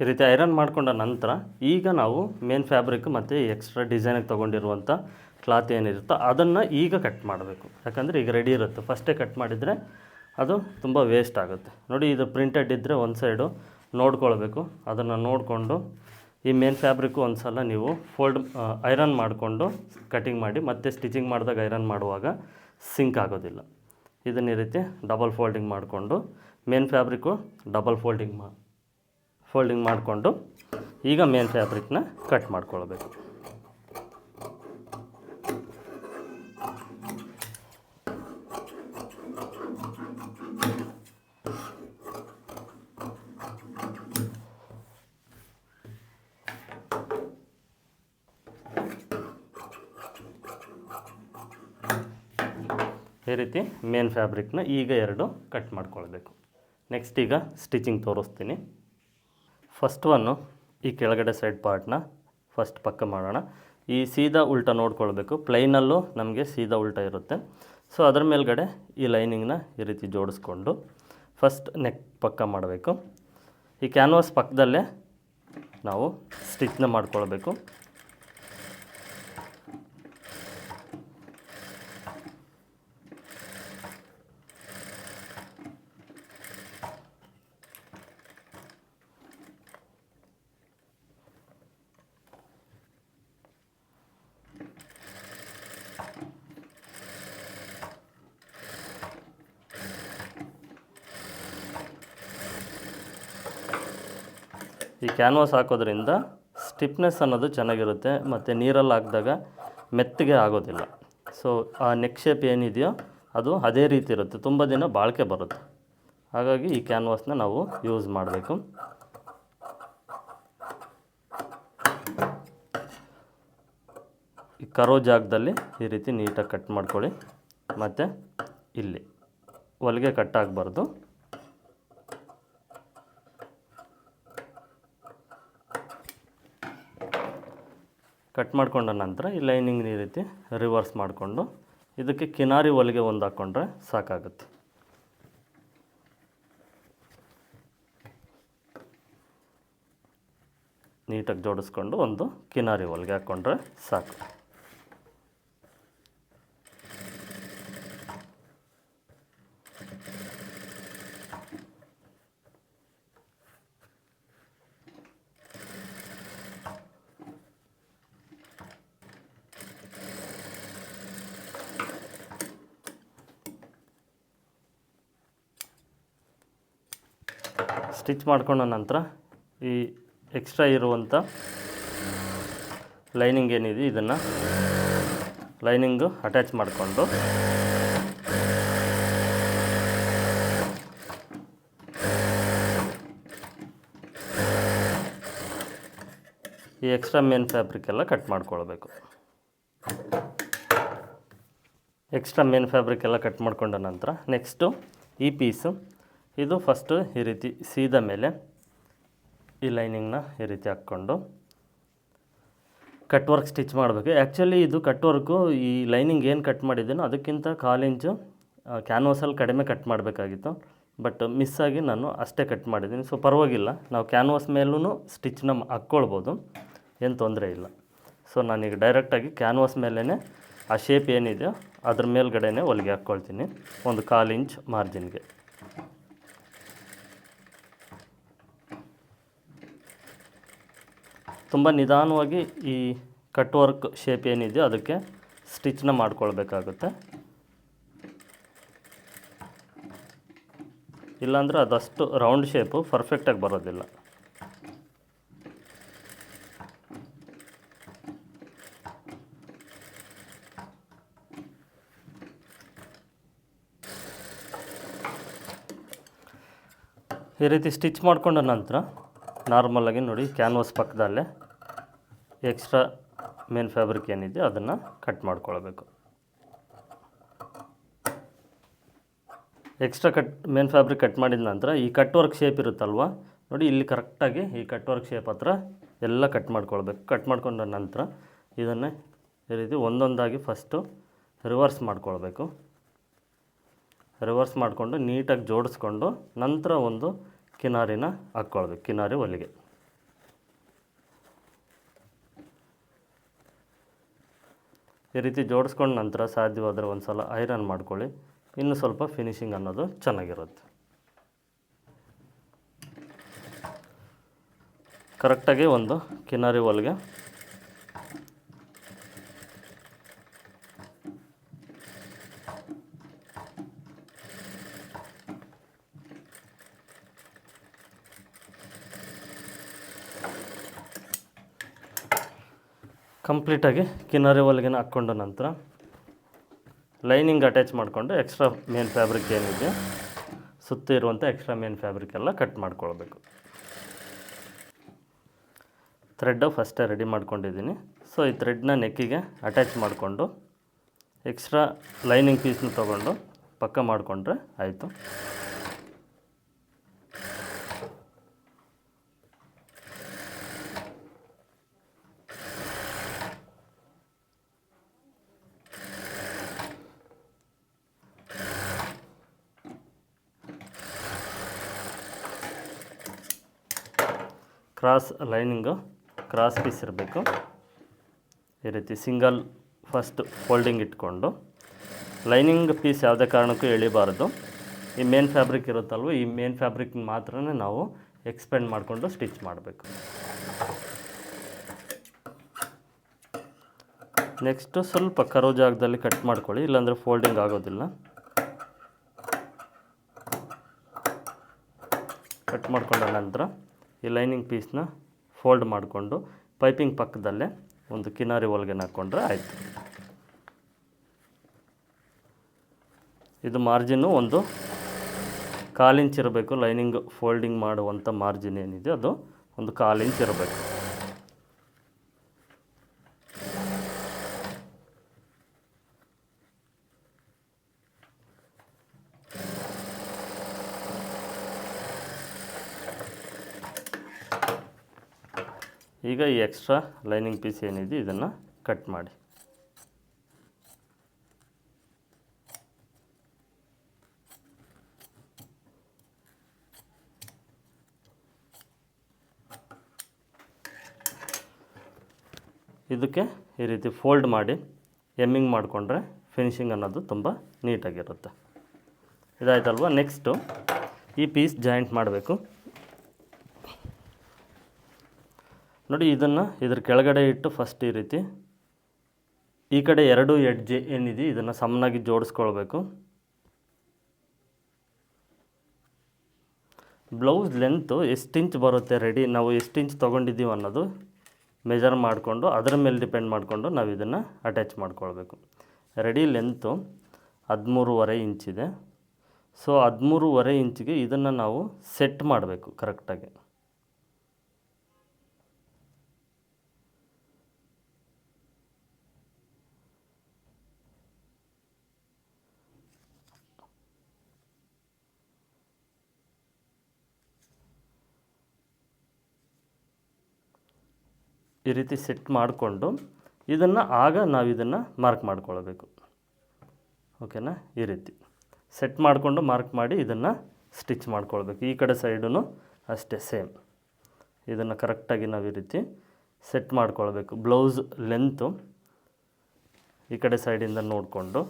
ಈ ರೀತಿ ಐರನ್ ಮಾಡಿಕೊಂಡ ನಂತರ ಈಗ ನಾವು ಮೇನ್ ಫ್ಯಾಬ್ರಿಕ್ ಮತ್ತು ಎಕ್ಸ್ಟ್ರಾ ಡಿಸೈನಿಗೆ ತೊಗೊಂಡಿರುವಂಥ ಕ್ಲಾತ್ ಏನಿರುತ್ತೋ ಅದನ್ನು ಈಗ ಕಟ್ ಮಾಡಬೇಕು. ಯಾಕಂದರೆ ಈಗ ರೆಡಿ ಇರುತ್ತೆ. ಫಸ್ಟೇ ಕಟ್ ಮಾಡಿದರೆ ಅದು ತುಂಬ ವೇಸ್ಟ್ ಆಗುತ್ತೆ. ನೋಡಿ ಇದು ಪ್ರಿಂಟೆಡ್ ಇದ್ದರೆ ಒಂದು ಸೈಡು ನೋಡ್ಕೊಳ್ಬೇಕು. ಅದನ್ನು ನೋಡಿಕೊಂಡು ಈ ಮೇನ್ ಫ್ಯಾಬ್ರಿಕ್ಕು ಒಂದು ಸಲ ನೀವು ಫೋಲ್ಡ್ ಐರನ್ ಮಾಡಿಕೊಂಡು ಕಟಿಂಗ್ ಮಾಡಿ ಮತ್ತೆ ಸ್ಟಿಚಿಂಗ್ ಮಾಡಿದಾಗ ಐರನ್ ಮಾಡುವಾಗ ಸಿಂಕ್ ಆಗೋದಿಲ್ಲ. ಇದನ್ನ ಈ ರೀತಿ ಡಬಲ್ ಫೋಲ್ಡಿಂಗ್ ಮಾಡಿಕೊಂಡು ಮೇನ್ ಫ್ಯಾಬ್ರಿಕ್ಕು ಡಬಲ್ ಫೋಲ್ಡಿಂಗ್ ಮಾ ಫೋಲ್ಡಿಂಗ್ ಮಾಡಿಕೊಂಡು ಈಗ ಮೇನ್ ಫ್ಯಾಬ್ರಿಕ್ನ ಕಟ್ ಮಾಡ್ಕೊಳ್ಬೇಕು. ಈ ರೀತಿ ಮೇನ್ ಫ್ಯಾಬ್ರಿಕ್ನ ಈಗ ಎರಡು ಕಟ್ ಮಾಡ್ಕೊಳ್ಬೇಕು. ನೆಕ್ಸ್ಟ್ ಈಗ ಸ್ಟಿಚಿಂಗ್ ತೋರಿಸ್ತೀನಿ. ಫಸ್ಟ್ ಒನ್ನು ಈ ಕೆಳಗಡೆ ಸೈಡ್ ಪಾರ್ಟ್ನ ಫಸ್ಟ್ ಪಕ್ಕ ಮಾಡೋಣ. ಈ ಸೀದಾ ಉಲ್ಟ ನೋಡ್ಕೊಳ್ಬೇಕು. ಪ್ಲೈನಲ್ಲೂ ನಮಗೆ ಸೀದಾ ಉಲ್ಟ ಇರುತ್ತೆ. ಸೊ ಅದರ ಮೇಲ್ಗಡೆ ಈ ಲೈನಿಂಗ್ನ ಈ ರೀತಿ ಜೋಡಿಸ್ಕೊಂಡು ಫಸ್ಟ್ ನೆಕ್ ಪಕ್ಕ ಮಾಡಬೇಕು. ಈ ಕ್ಯಾನ್ವಾಸ್ ಪಕ್ಕದಲ್ಲೇ ನಾವು ಸ್ಟಿಚ್ನ ಮಾಡ್ಕೊಳ್ಬೇಕು. ಕ್ಯಾನ್ವಾಸ್ ಹಾಕೋದ್ರಿಂದ ಸ್ಟಿಫ್ನೆಸ್ ಅನ್ನೋದು ಚೆನ್ನಾಗಿರುತ್ತೆ ಮತ್ತು ನೀರಲ್ಲಿ ಹಾಕಿದಾಗ ಮೆತ್ತಗೆ ಆಗೋದಿಲ್ಲ. ಸೊ ಆ ನೆಕ್ ಶೇಪ್ ಏನಿದೆಯೋ ಅದು ಅದೇ ರೀತಿ ಇರುತ್ತೆ. ತುಂಬ ದಿನ ಬಾಳಿಕೆ ಬರುತ್ತೆ. ಹಾಗಾಗಿ ಈ ಕ್ಯಾನ್ವಾಸ್ನ ನಾವು ಯೂಸ್ ಮಾಡಬೇಕು. ಈ ಕರೋ ಜಾಗದಲ್ಲಿ ಈ ರೀತಿ ನೀಟಾಗಿ ಕಟ್ ಮಾಡ್ಕೊಳ್ಳಿ. ಮತ್ತು ಇಲ್ಲಿ ಹೊಲಿಗೆ ಕಟ್ ಆಗಬಾರ್ದು. ಕಟ್ ಮಾಡಿಕೊಂಡ ನಂತರ ಈ ಲೈನಿಂಗ್ ಈ ರೀತಿ ರಿವರ್ಸ್ ಮಾಡಿಕೊಂಡು ಇದಕ್ಕೆ ಕಿನಾರಿ ಹೊಲಿಗೆ ಒಂದು ಹಾಕ್ಕೊಂಡ್ರೆ ಸಾಕಾಗುತ್ತೆ. ನೀಟಾಗಿ ಜೋಡಿಸ್ಕೊಂಡು ಒಂದು ಕಿನಾರಿ ಹೊಲಿಗೆ ಹಾಕ್ಕೊಂಡ್ರೆ ಸಾಕು. ಸ್ಟಿಚ್ ಮಾಡ್ಕೊಂಡ ನಂತರ ಈ ಎಕ್ಸ್ಟ್ರಾ ಇರುವಂಥ ಲೈನಿಂಗ್ ಏನಿದೆ ಇದನ್ನು ಲೈನಿಂಗು ಅಟ್ಯಾಚ್ ಮಾಡಿಕೊಂಡು ಈ ಎಕ್ಸ್ಟ್ರಾ ಮೇನ್ ಫ್ಯಾಬ್ರಿಕ್ ಎಲ್ಲ ಕಟ್ ಮಾಡ್ಕೊಳ್ಬೇಕು. ಎಕ್ಸ್ಟ್ರಾ ಮೇನ್ ಫ್ಯಾಬ್ರಿಕ್ ಎಲ್ಲ ಕಟ್ ಮಾಡಿಕೊಂಡ ನಂತರ ನೆಕ್ಸ್ಟು ಈ ಪೀಸು ಇದು ಫಸ್ಟು ಈ ರೀತಿ ಸೀದ ಮೇಲೆ ಈ ಲೈನಿಂಗ್ನ ಈ ರೀತಿ ಹಾಕ್ಕೊಂಡು ಕಟ್ ವರ್ಕ್ ಸ್ಟಿಚ್ ಮಾಡಬೇಕು. ಆ್ಯಕ್ಚುಲಿ ಇದು ಕಟ್ ವರ್ಕು ಈ ಲೈನಿಂಗ್ ಏನು ಕಟ್ ಮಾಡಿದ್ದೀನೋ ಅದಕ್ಕಿಂತ ಕಾಲು ಇಂಚು ಕ್ಯಾನ್ವಾಸಲ್ಲಿ ಕಡಿಮೆ ಕಟ್ ಮಾಡಬೇಕಾಗಿತ್ತು. ಬಟ್ ಮಿಸ್ ಆಗಿ ನಾನು ಅಷ್ಟೇ ಕಟ್ ಮಾಡಿದ್ದೀನಿ. ಸೊ ಪರವಾಗಿಲ್ಲ, ನಾವು ಕ್ಯಾನ್ವಾಸ್ ಮೇಲೂ ಸ್ಟಿಚ್ನ ಹಾಕ್ಕೊಳ್ಬೋದು. ಏನು ತೊಂದರೆ ಇಲ್ಲ. ಸೊ ನಾನೀಗ ಡೈರೆಕ್ಟಾಗಿ ಕ್ಯಾನ್ವಾಸ್ ಮೇಲೇ ಆ ಶೇಪ್ ಏನಿದೆಯೋ ಅದ್ರ ಮೇಲ್ಗಡೆನೇ ಹೊಲಿಗೆ ಹಾಕ್ಕೊಳ್ತೀನಿ. ಒಂದು ಕಾಲು ಇಂಚ್ ಮಾರ್ಜಿನ್ಗೆ ತುಂಬ ನಿಧಾನವಾಗಿ ಈ ಕಟ್ ವರ್ಕ್ ಶೇಪ್ ಏನಿದೆಯೋ ಅದಕ್ಕೆ ಸ್ಟಿಚ್ನ ಮಾಡ್ಕೊಳ್ಬೇಕಾಗುತ್ತೆ. ಇಲ್ಲಾಂದರೆ ಅದಷ್ಟು ರೌಂಡ್ ಶೇಪು ಪರ್ಫೆಕ್ಟಾಗಿ ಬರೋದಿಲ್ಲ. ಈ ರೀತಿ ಸ್ಟಿಚ್ ಮಾಡಿಕೊಂಡ ನಂತರ ನಾರ್ಮಲಾಗಿ ನೋಡಿ ಕ್ಯಾನ್ವಾಸ್ ಪಕ್ಕದಲ್ಲೇ ಎಕ್ಸ್ಟ್ರಾ ಮೇನ್ ಫ್ಯಾಬ್ರಿಕ್ ಏನಿದೆ ಅದನ್ನು ಕಟ್ ಮಾಡ್ಕೊಳ್ಬೇಕು. Extra cut, main fabric cut ಮಾಡಿದ ನಂತರ ಈ ಕಟ್ ವರ್ಕ್ ಶೇಪ್ ಇರುತ್ತಲ್ವ? ನೋಡಿ, ಇಲ್ಲಿ ಕರೆಕ್ಟಾಗಿ ಈ ಕಟ್ ವರ್ಕ್ ಶೇಪ್ ಹತ್ರ ಎಲ್ಲ ಕಟ್ ಮಾಡ್ಕೊಳ್ಬೇಕು. ಕಟ್ ಮಾಡ್ಕೊಂಡ ನಂತರ ಇದನ್ನು ಈ ರೀತಿ ಒಂದೊಂದಾಗಿ ಫಸ್ಟು ರಿವರ್ಸ್ ಮಾಡ್ಕೊಳ್ಬೇಕು. ರಿವರ್ಸ್ ಮಾಡಿಕೊಂಡು ನೀಟಾಗಿ ಜೋಡಿಸ್ಕೊಂಡು ನಂತರ ಒಂದು ಕಿನಾರಿನ ಹಾಕ್ಕೊಳ್ಬೇಕು. ಕಿನಾರಿ ಹೊಲಿಗೆ ಈ ರೀತಿ ಜೋಡಿಸ್ಕೊಂಡ ನಂತರ ಸಾಧ್ಯವಾದರೆ ಒಂದು ಸಲ ಐರನ್ ಮಾಡ್ಕೊಳ್ಳಿ. ಇನ್ನು ಸ್ವಲ್ಪ ಫಿನಿಶಿಂಗ್ ಅನ್ನೋದು ಚೆನ್ನಾಗಿರುತ್ತೆ. ಕರೆಕ್ಟಾಗಿ ಒಂದು ಕಿನಾರಿ ಹೊಲಿಗೆ ಕಂಪ್ಲೀಟಾಗಿ ಕಿನ್ನರಿ ಹೊಲಿಗೆನ ಹಾಕ್ಕೊಂಡ ನಂತರ ಲೈನಿಂಗ್ ಅಟ್ಯಾಚ್ ಮಾಡಿಕೊಂಡು ಎಕ್ಸ್ಟ್ರಾ ಮೇನ್ ಫ್ಯಾಬ್ರಿಕ್ ಏನಿದೆ, ಸುತ್ತ ಇರುವಂಥ ಎಕ್ಸ್ಟ್ರಾ ಮೇನ್ ಫ್ಯಾಬ್ರಿಕ್ ಎಲ್ಲ ಕಟ್ ಮಾಡ್ಕೊಳ್ಬೇಕು. ಥ್ರೆಡ್ ಫಸ್ಟೇ ರೆಡಿ ಮಾಡ್ಕೊಂಡಿದ್ದೀನಿ. ಸೊ, ಈ ಥ್ರೆಡ್ನ ನೆಕ್ಕಿಗೆ ಅಟ್ಯಾಚ್ ಮಾಡಿಕೊಂಡು ಎಕ್ಸ್ಟ್ರಾ ಲೈನಿಂಗ್ ಪೀಸ್ನ ತೊಗೊಂಡು ಪಕ್ಕ ಮಾಡಿಕೊಂಡ್ರೆ ಆಯಿತು. ಕ್ರಾಸ್ ಲೈನಿಂಗು ಕ್ರಾಸ್ ಪೀಸ್ ಇರಬೇಕು. ಈ ರೀತಿ ಸಿಂಗಲ್ ಫಸ್ಟ್ ಫೋಲ್ಡಿಂಗ್ ಇಟ್ಕೊಂಡು. ಲೈನಿಂಗ್ ಪೀಸ್ ಯಾವುದೇ ಕಾರಣಕ್ಕೂ ಎಳಿಬಾರ್ದು. ಈ ಮೇನ್ ಫ್ಯಾಬ್ರಿಕ್ ಇರುತ್ತಲ್ವ, ಈ ಮೇನ್ ಫ್ಯಾಬ್ರಿಕ್ ಮಾತ್ರ ನಾವು ಎಕ್ಸ್ಪೆಂಡ್ ಮಾಡಿಕೊಂಡು ಸ್ಟಿಚ್ ಮಾಡಬೇಕು. ನೆಕ್ಸ್ಟು ಸ್ವಲ್ಪ ಕರೋ ಜಾಗದಲ್ಲಿ ಕಟ್ ಮಾಡ್ಕೊಳ್ಳಿ, ಇಲ್ಲಾಂದರೆ ಫೋಲ್ಡಿಂಗ್ ಆಗೋದಿಲ್ಲ. ಕಟ್ ಮಾಡಿಕೊಂಡ ನಂತರ ಈ ಲೈನಿಂಗ್ ಪೀಸ್ನ ಫೋಲ್ಡ್ ಮಾಡಿಕೊಂಡು ಪೈಪಿಂಗ್ ಪಕ್ಕದಲ್ಲೇ ಒಂದು ಕಿನಾರಿ ಹೊಲ್ಗೆನ ಹಾಕ್ಕೊಂಡ್ರೆ ಆಯಿತು. ಇದು ಮಾರ್ಜಿನ್ನು ಒಂದು ಕಾಲು ಇರಬೇಕು, ಲೈನಿಂಗ್ ಫೋಲ್ಡಿಂಗ್ ಮಾಡುವಂಥ ಮಾರ್ಜಿನ್ ಏನಿದೆ ಅದು ಒಂದು ಕಾಲು ಇರಬೇಕು. ಈಗ ಈ ಎಕ್ಸ್ಟ್ರಾ ಲೈನಿಂಗ್ ಪೀಸ್ ಏನಿದೆ ಇದನ್ನು ಕಟ್ ಮಾಡಿ. ಇದಕ್ಕೆ ಈ ರೀತಿ ಫೋಲ್ಡ್ ಮಾಡಿ ಎಮ್ಮಿಂಗ್ ಮಾಡಿಕೊಂಡ್ರೆ ಫಿನಿಶಿಂಗ್ ಅನ್ನೋದು ತುಂಬ ನೀಟಾಗಿರುತ್ತೆ ಇದಾಯ್ತಲ್ವ? ನೆಕ್ಸ್ಟು ಈ ಪೀಸ್ ಜಾಯಿಂಟ್ ಮಾಡಬೇಕು. ನೋಡಿ ಇದನ್ನು ಇದ್ರ ಕೆಳಗಡೆ ಇಟ್ಟು ಫಸ್ಟ್ ಈ ರೀತಿ. ಈ ಕಡೆ ಎರಡು ಎಡ್ಜ್ ಏನಿದೆ, ಇದನ್ನು ಸಮನಾಗಿ ಜೋಡಿಸ್ಕೊಳ್ಬೇಕು. ಬ್ಲೌಸ್ ಲೆಂತು ಎಷ್ಟು ಇಂಚ್ ಬರುತ್ತೆ ರೆಡಿ ನಾವು ಎಷ್ಟು ಇಂಚ್ ತೊಗೊಂಡಿದ್ದೀವಿ ಅನ್ನೋದು ಮೆಜರ್ ಮಾಡಿಕೊಂಡು, ಅದರ ಮೇಲೆ ಡಿಪೆಂಡ್ ಮಾಡಿಕೊಂಡು ನಾವು ಇದನ್ನು ಅಟ್ಯಾಚ್ ಮಾಡ್ಕೊಳ್ಬೇಕು. ರೆಡಿ ಲೆಂತು ಹದಿಮೂರುವರೆ ಇಂಚಿದೆ ಸೊ ಹದಿಮೂರುವರೆ ಇಂಚಿಗೆ ಇದನ್ನು ನಾವು ಸೆಟ್ ಮಾಡಬೇಕು ಕರೆಕ್ಟಾಗಿ ಈ ರೀತಿ ಸೆಟ್ ಮಾಡಿಕೊಂಡು ಇದನ್ನು ಆಗ ನಾವು ಇದನ್ನು ಮಾರ್ಕ್ ಮಾಡ್ಕೊಳ್ಬೇಕು. ಓಕೆನಾ ಈ ರೀತಿ. ಸೆಟ್ ಮಾಡಿಕೊಂಡು ಮಾರ್ಕ್ ಮಾಡಿ ಇದನ್ನು ಸ್ಟಿಚ್ ಮಾಡ್ಕೊಳ್ಬೇಕು. ಈ ಕಡೆ ಸೈಡೂ ಅಷ್ಟೇ ಸೇಮ್ ಇದನ್ನು ಕರೆಕ್ಟಾಗಿ ನಾವು ಈ ರೀತಿ ಸೆಟ್ ಮಾಡ್ಕೊಳ್ಬೇಕು. ಬ್ಲೌಸ್ ಲೆಂತು ಈ ಕಡೆ ಸೈಡಿಂದ ನೋಡಿಕೊಂಡು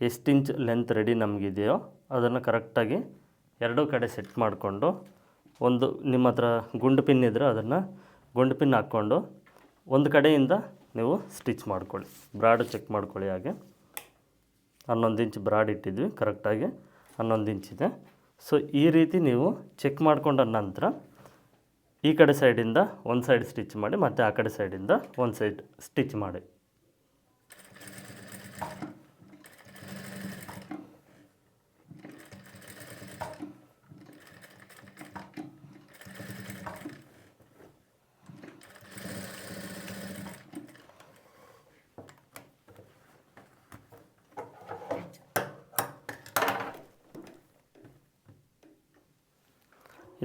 ಎಷ್ಟು ಇಂಚ್ ಲೆಂತ್ ರೆಡಿ ನಮಗಿದೆಯೋ ಅದನ್ನು ಕರೆಕ್ಟಾಗಿ ಎರಡೂ ಕಡೆ ಸೆಟ್ ಮಾಡಿಕೊಂಡು ಒಂದು ನಿಮ್ಮ ಹತ್ರ ಗುಂಡು ಪಿನ್ ಇದ್ದರೆ ಅದನ್ನು ಗುಂಡು ಪಿನ್ ಹಾಕ್ಕೊಂಡು ಒಂದು ಕಡೆಯಿಂದ ನೀವು ಸ್ಟಿಚ್ ಮಾಡ್ಕೊಳ್ಳಿ. ಬ್ರಾಡ್ ಚೆಕ್ ಮಾಡ್ಕೊಳ್ಳಿ ಹಾಗೆ. ಹನ್ನೊಂದು ಇಂಚ್ ಬ್ರಾಡ್ ಇಟ್ಟಿದ್ವಿ ಕರೆಕ್ಟಾಗಿ ಹನ್ನೊಂದು ಇಂಚಿದೆ ಸೊ ಈ ರೀತಿ ನೀವು ಚೆಕ್ ಮಾಡ್ಕೊಂಡ ನಂತರ ಈ ಕಡೆ ಸೈಡಿಂದ ಒಂದು ಸೈಡ್ ಸ್ಟಿಚ್ ಮಾಡಿ ಮತ್ತು ಆ ಕಡೆ ಸೈಡಿಂದ ಒಂದು ಸೈಡ್ ಸ್ಟಿಚ್ ಮಾಡಿ.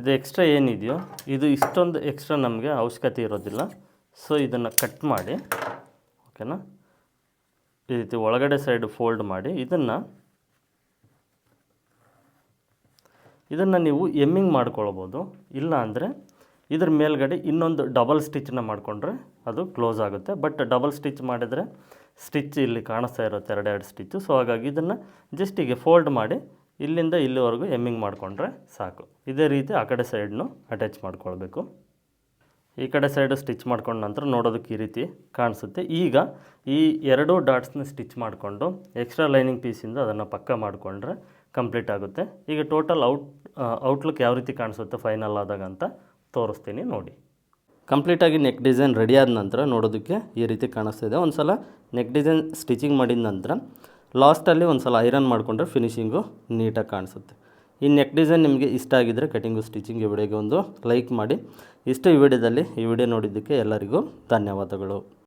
ಇದು ಎಕ್ಸ್ಟ್ರಾ ಏನಿದೆಯೋ, ಇದು ಇಷ್ಟೊಂದು ಎಕ್ಸ್ಟ್ರಾ ನಮಗೆ ಅವಶ್ಯಕತೆ ಇರೋದಿಲ್ಲ. ಸೊ ಇದನ್ನು ಕಟ್ ಮಾಡಿ ಓಕೆನಾ ಈ ರೀತಿ ಒಳಗಡೆ ಸೈಡ್ ಫೋಲ್ಡ್ ಮಾಡಿ, ಇದನ್ನು ಇದನ್ನು ನೀವು ಎಮ್ಮಿಂಗ್ ಮಾಡ್ಕೊಳ್ಬೋದು. ಇಲ್ಲ ಅಂದರೆ ಇದ್ರ ಮೇಲ್ಗಡೆ ಇನ್ನೊಂದು ಡಬಲ್ ಸ್ಟಿಚ್ನ ಮಾಡಿಕೊಂಡ್ರೆ ಅದು ಕ್ಲೋಸ್ ಆಗುತ್ತೆ. ಬಟ್ ಡಬಲ್ ಸ್ಟಿಚ್ ಮಾಡಿದರೆ ಸ್ಟಿಚ್ ಇಲ್ಲಿ ಕಾಣಿಸ್ತಾ ಇರುತ್ತೆ, ಎರಡೆರಡು ಸ್ಟಿಚ್ಚು ಸೊ ಹಾಗಾಗಿ ಇದನ್ನು ಜಸ್ಟ್ ಹೀಗೆ ಫೋಲ್ಡ್ ಮಾಡಿ ಇಲ್ಲಿಂದ ಇಲ್ಲಿವರೆಗೂ ಎಮ್ಮಿಂಗ್ ಮಾಡಿಕೊಂಡ್ರೆ ಸಾಕು. ಇದೇ ರೀತಿ ಆ ಕಡೆ ಸೈಡ್ನು ಅಟ್ಯಾಚ್ ಮಾಡ್ಕೊಳ್ಬೇಕು. ಈ ಕಡೆ ಸೈಡು ಸ್ಟಿಚ್ ಮಾಡ್ಕೊಂಡ ನಂತರ ನೋಡೋದಕ್ಕೆ ಈ ರೀತಿ ಕಾಣಿಸುತ್ತೆ. ಈಗ ಈ ಎರಡೂ ಡಾಟ್ಸ್ನ ಸ್ಟಿಚ್ ಮಾಡಿಕೊಂಡು ಎಕ್ಸ್ಟ್ರಾ ಲೈನಿಂಗ್ ಪೀಸಿಂದ ಅದನ್ನು ಪಕ್ಕ ಮಾಡಿಕೊಂಡ್ರೆ ಕಂಪ್ಲೀಟ್ ಆಗುತ್ತೆ. ಈಗ ಟೋಟಲ್ ಔಟ್ ಔಟ್ಲುಕ್ ಯಾವ ರೀತಿ ಕಾಣಿಸುತ್ತೆ ಫೈನಲ್ ಆದಾಗ ಅಂತ ತೋರಿಸ್ತೀನಿ ನೋಡಿ. ಕಂಪ್ಲೀಟಾಗಿ ನೆಕ್ ಡಿಸೈನ್ ರೆಡಿ ಆದ ನಂತರ ನೋಡೋದಕ್ಕೆ ಈ ರೀತಿ ಕಾಣಿಸ್ತಾ ಇದೆ. ಒಂದು ಸಲ ನೆಕ್ ಡಿಸೈನ್ ಸ್ಟಿಚಿಂಗ್ ಮಾಡಿದ ನಂತರ ಲಾಸ್ಟಲ್ಲಿ ಒಂದು ಸಲ ಐರನ್ ಮಾಡಿಕೊಂಡ್ರೆ ಫಿನಿಷಿಂಗು ನೀಟಾಗಿ ಕಾಣಿಸುತ್ತೆ. ಈ ನೆಕ್ ಡಿಸೈನ್ ನಿಮಗೆ ಇಷ್ಟ ಆಗಿದ್ದರೆ ಕಟಿಂಗು ಸ್ಟಿಚಿಂಗ್ ಈ ವಿಡಿಯೋಗೆ ಒಂದು ಲೈಕ್ ಮಾಡಿ. ಇಷ್ಟು ಈ ವಿಡಿಯೋದಲ್ಲಿ ಈ ವಿಡಿಯೋ ನೋಡಿದ್ದಕ್ಕೆ ಎಲ್ಲರಿಗೂ ಧನ್ಯವಾದಗಳು.